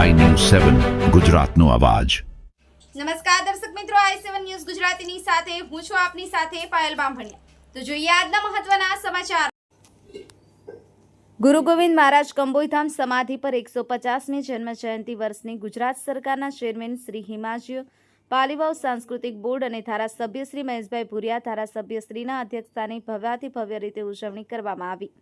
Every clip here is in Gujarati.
સેવન, ગુજરાતનો અવાજ. નમસ્કાર દર્શક મિત્રો, આઈ સેવન ન્યૂઝ ગુજરાતીની સાથે હું છું આપની સાથે પાયલ બામભણિયા. તો જોઈએ આજના મહત્વના સમાચાર. ગુરુ ગોવિંદ મહારાજ કંબોઈધામ સમાધિ પર એકસો પચાસમી જન્મ જયંતિ વર્ષની ગુજરાત સરકારના ચેરમેન શ્રી હિમાજ્ય પાલીવાવ સાંસ્કૃતિક બોર્ડ અને ધારાસભ્ય શ્રી મહેશભાઈ ભુરિયા ધારાસભ્યશ્રીના અધ્યક્ષસ્થાને ભવ્યાથી ભવ્ય રીતે ઉજવણી કરવામાં આવી.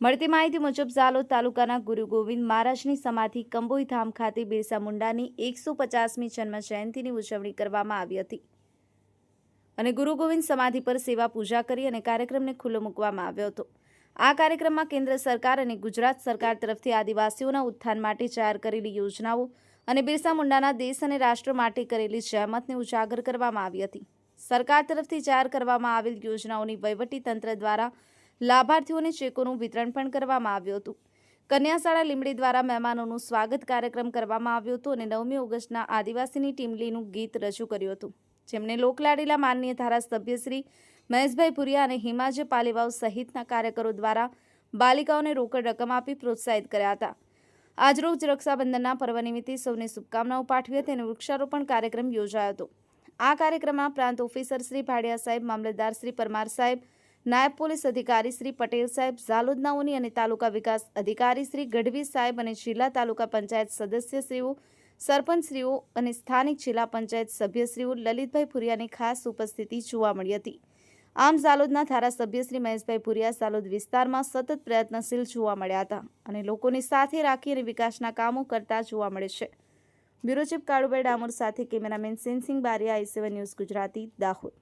મળતી માહિતી મુજબ ઝાલોદ તાલુકાના ગુરુ ગોવિંદ મહારાજની સમાધિ કંબોઈધામ ખાતે બિરસા મુંડાની એકસો પચાસમી જન્મ જયંતિની ઉજવણી કરવામાં આવી હતી. અને ગુરુ ગોવિંદ સમાધિ પર સેવા પૂજા કરી અને કાર્યક્રમને ખુલ્લો મૂકવામાં આવ્યો હતો. આ કાર્યક્રમમાં કેન્દ્ર સરકાર અને ગુજરાત સરકાર તરફથી આદિવાસીઓના ઉત્થાન માટે જાહેર કરેલી યોજનાઓ અને બિરસા મુંડાના દેશ અને રાષ્ટ્ર માટે કરેલી જહેમતને ઉજાગર કરવામાં આવી હતી. સરકાર તરફથી જાહેર કરવામાં આવેલ યોજનાઓની વહીવટી તંત્ર દ્વારા લાભાર્થીઓને ચેકોનું વિતરણ પણ કરવામાં આવ્યું હતું. કન્યાશાળા લીમડી દ્વારા મહેમાનોનું સ્વાગત કાર્યક્રમ કરવામાં આવ્યો હતો અને નવમી ઓગસ્ટના આદિવાસીની ટીમલીનું ગીત રજૂ કર્યું હતું. જેમને લોકલાડીલા માનનીય ધારાસભ્ય શ્રી મહેશભાઈ પુરિયા અને હિમાજ્ય પાલીવાવ સહિતના કાર્યકરો દ્વારા બાલિકાઓને રોકડ રકમ આપી પ્રોત્સાહિત કર્યા હતા. આજરોજ રક્ષાબંધનના પર્વ નિમિત્તે સૌને શુભકામનાઓ પાઠવી હતી અને વૃક્ષારોપણ કાર્યક્રમ યોજાયો હતો. આ કાર્યક્રમમાં પ્રાંત ઓફિસર શ્રી ભાડિયા સાહેબ, મામલતદાર શ્રી પરમાર સાહેબ નાયબ પોલીસ અધિકારી શ્રી પટેલ સાહેબ ઝાલોદનાઓની અને તાલુકા વિકાસ અધિકારી શ્રી ગઢવી સાહેબ અને જિલ્લા તાલુકા પંચાયત સદસ્યશ્રીઓ, સરપંચશ્રીઓ અને સ્થાનિક જિલ્લા પંચાયત સભ્યશ્રીઓ લલિતભાઈ ભુરિયાની ખાસ ઉપસ્થિતિ જોવા મળી હતી. આમ ઝાલોદના ધારાસભ્ય શ્રી મહેશભાઈ ભુરિયા ઝાલોદ વિસ્તારમાં સતત પ્રયત્નશીલ જોવા મળ્યા હતા અને લોકોની સાથે રાખી અને વિકાસના કામો કરતા જોવા મળે છે. બ્યુરો ચીફ કાળુભાઈ ડામોર સાથે cameraman Sensing Baria, I news Gujarati, Dahod.